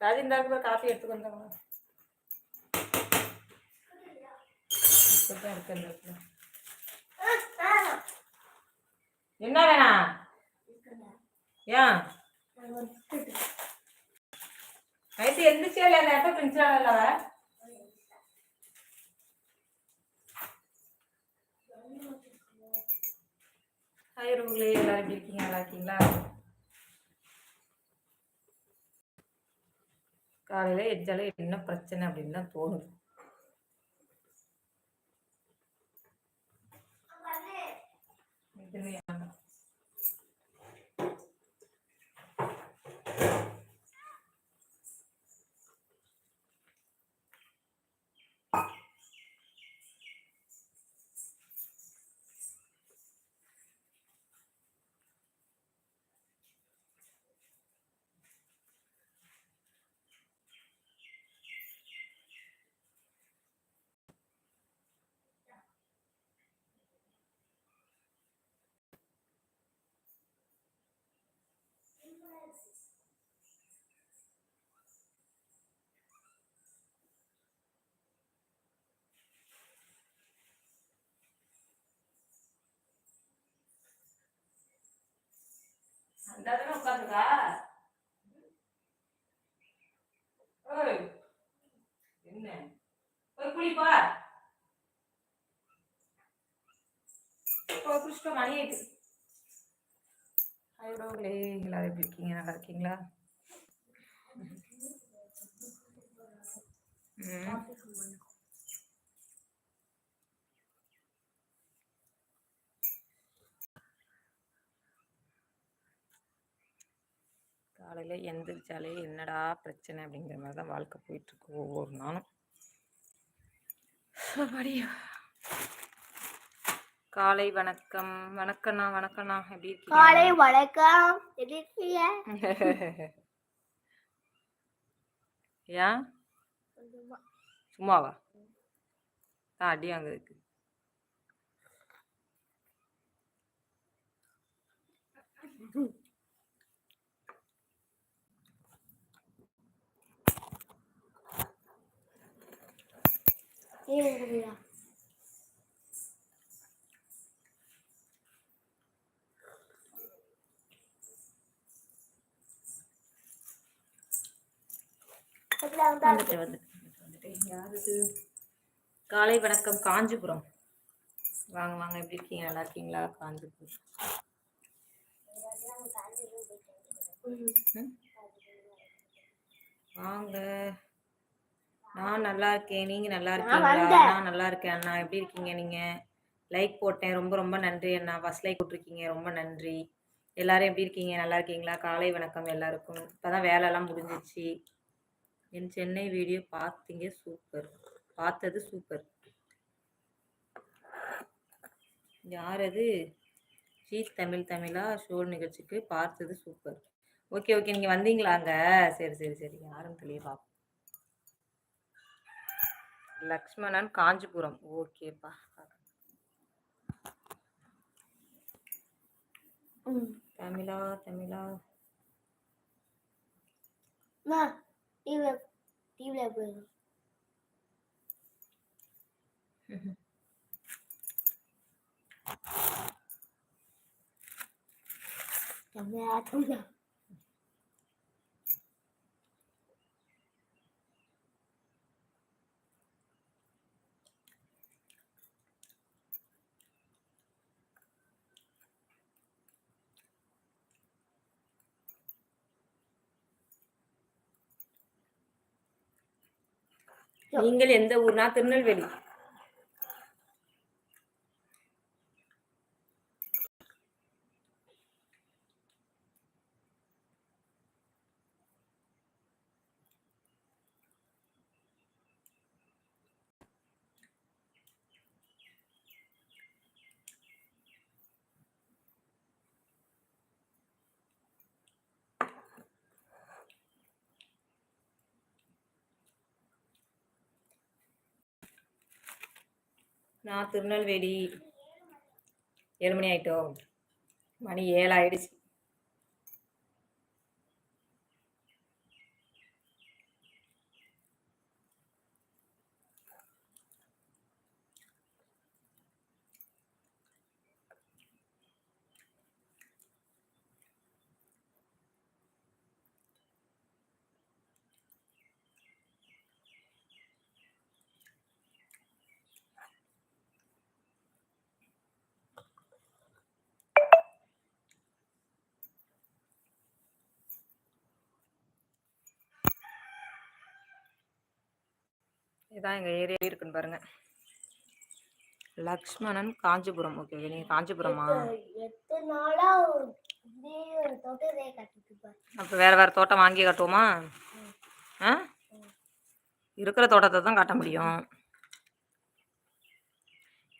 ராஜி இந்த எடுத்துக்கு காஃபி இப்பதான் இருக்கு அந்த என்ன வேணாம் ஏன்? நைட்டு எந்திரிச்சே இல்லை அந்த இடத்த பிரிஞ்சால இல்லை ஹாய் ரூங்களே எல்லாரும் எப்படி இருக்கீங்க? நல்லா இருக்கீங்களா? காலையில எச்சாலே என்ன பிரச்சனை அப்படின்னு தான் தோணுது. இது இடத்துல உட்காந்துக்கா ஓய் என்ன? போய் குளிப்பா போய் குளிச்சுட்டு மணி ஆயிட்டு ஹாய் எல்லாரும் எப்படி இருக்கீங்க? நல்லா இருக்கீங்களா? ம். காலையில் எந்திரிச்சாலே என்னடா பிரச்சனை அப்படிங்கிற மாதிரி தான் வாழ்க்கை போயிட்டுருக்கு ஒவ்வொரு நாளும். காலை வணக்கம். வணக்கண்ணா வணக்கண்ணா. எப்படி காலை இருக்கீங்க வணக்கம். எப்படி இருக்கீங்க? ஏன்? சும்மாவா? ஆ அடி அங்கே இது? காலை வணக்கம் காஞ்சிபுரம். வாங்க வாங்க எப்படி இருக்கீங்க? நல்லா இருக்கீங்களா? காஞ்சிபுரம்? வாங்க. நான் நல்லா இருக்கேன். நீங்க நல்லா இருக்கீங்களா. நான் நல்லா இருக்கேன். அண்ணா எப்படி இருக்கீங்க நீங்க? லைக் போட்டேன். ரொம்ப ரொம்ப நன்றி அண்ணா. ஃபர்ஸ்ட் லைக் போட்டிருக்கீங்க. ரொம்ப நன்றி. எல்லாரும் எப்படி இருக்கீங்க? நல்லா இருக்கீங்களா? காலை வணக்கம் எல்லாருக்கும். இப்பதான் வேலையெல்லாம் முடிஞ்சிச்சு. என் சென்னை வீடியோ பார்த்தீங்க சூப்பர். பார்த்தது சூப்பர். யார் அது? ஜி தமிழ் தமிழா? ஷோ நிகழ்ச்சிக்கு பார்த்தது சூப்பர். Okay okay. நீங்கள் வந்தீங்களாங்க சரி சரி சரி. யாருன்னு தெளிய பார்ப்போம் லக்ஷ்மணன் காஞ்சிபுரம். ஓகேப்பா. தமிழா தமிழா. தமிழா தமிழா. நீங்கள் எந்த ஊர்னா திருநெல்வேலி. நான் திருநெல்வேலி. ஏழு மணி ஆகிட்டோம் மணி ஏழு இதான் எங்கள் ஏரியா இருக்குன்னு பாருங்க. லக்ஷ்மணன் காஞ்சிபுரம். ஓகே ஓகே நீங்கள் காஞ்சிபுரமா அப்போ வேறு வேறு தோட்டம் வாங்கி காட்டுவோமா? ஆ? இருக்கிற தோட்டத்தை தான் காட்ட முடியும்.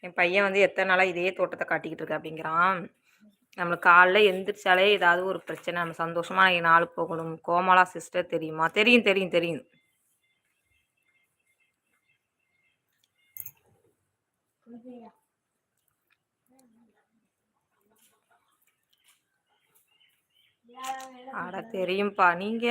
என் பையன் வந்து எத்தனை நாளாக இதே தோட்டத்தை காட்டிக்கிட்டு இருக்க அப்படிங்கிறான். நம்மளுக்கு காலைல எந்திரிச்சாலே ஏதாவது ஒரு பிரச்சனை. நம்ம சந்தோஷமா இன்னைக்கு நாள் போகணும். கோமலா சிஸ்டர் தெரியுமா? தெரியும் தெரியும் தெரியும். அட தெரியும்ப்பா நீங்க?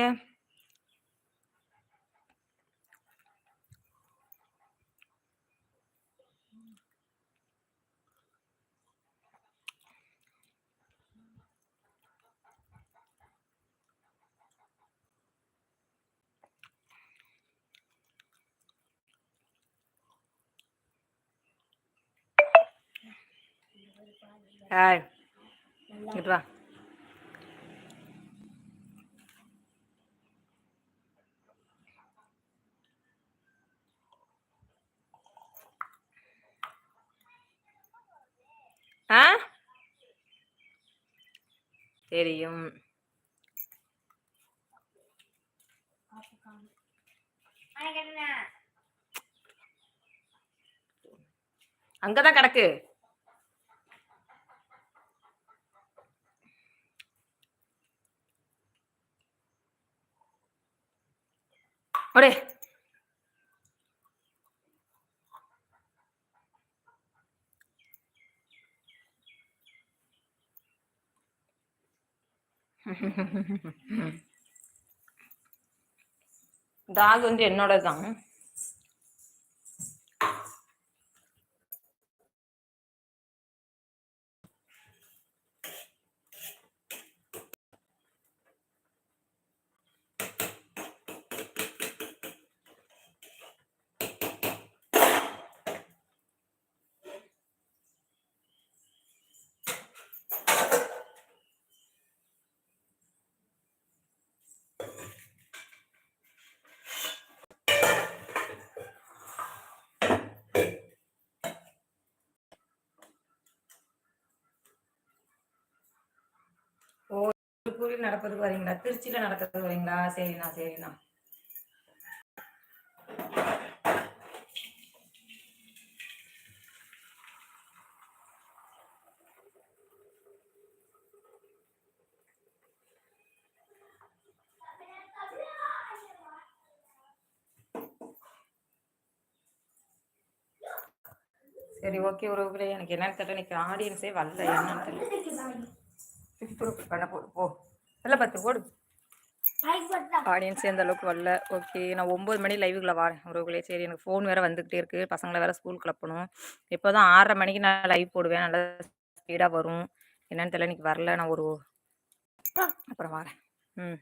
ஏய் இங்கிட்டு ஆ தெரியும். அங்கதான் கிடக்கு. ஒடே டாக் வந்து என்னோட தான் திருப்பூரில் நடப்பதுக்கு வரீங்களா? திருச்சியில் நடக்கிறதுக்கு வரீங்களா? சரிண்ணா சரிண்ணா. சரி ஓகே. உறவுகளே எனக்கு என்னன்னு தெரியல. இன்னைக்கு ஆடியன்ஸே வரல. என்னன்னு தெரியல. பண்ண போ. நல்ல பத்து பண்ணா ஆடியன்ஸ் எந்த அளவுக்கு வரல. ஓகே நான் ஒம்பது மணி லைவுக்குள்ள வரேன். உறவுகளே சரி எனக்கு ஃபோன் வேறு வந்துக்கிட்டே இருக்குது பசங்களை வேறு ஸ்கூல் கிளப்பணும். இப்போ தான் ஆறரை மணிக்கு நான் லைவ் போடுவேன். நல்லா ஸ்பீடாக வரும். என்னன்னு தெரியல இன்னைக்கு வரல. நான் ஒரு அப்புறம் வரேன். ம்.